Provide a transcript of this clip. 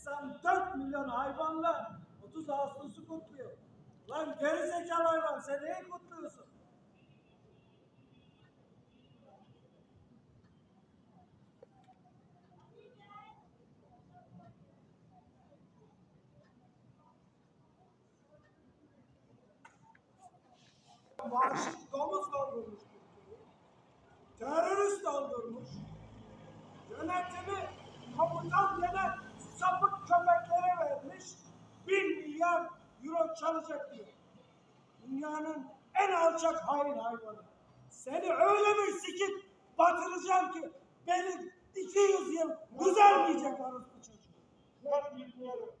84 milyon hayvanla 30 Ağustos'u kutluyor. Lan gerizekalı hayvan sen neyi kutluyorsun? Vahşi domuz doldurmuş. Terörist doldurmuş. Yönetimi euro çalacak diyor. Dünyanın en alçak hain hayvanı. Seni öyle bir sikip batıracağım ki benim 200 yıl düzelmeyecek orospu çocuğu. Çok bilmiyorum.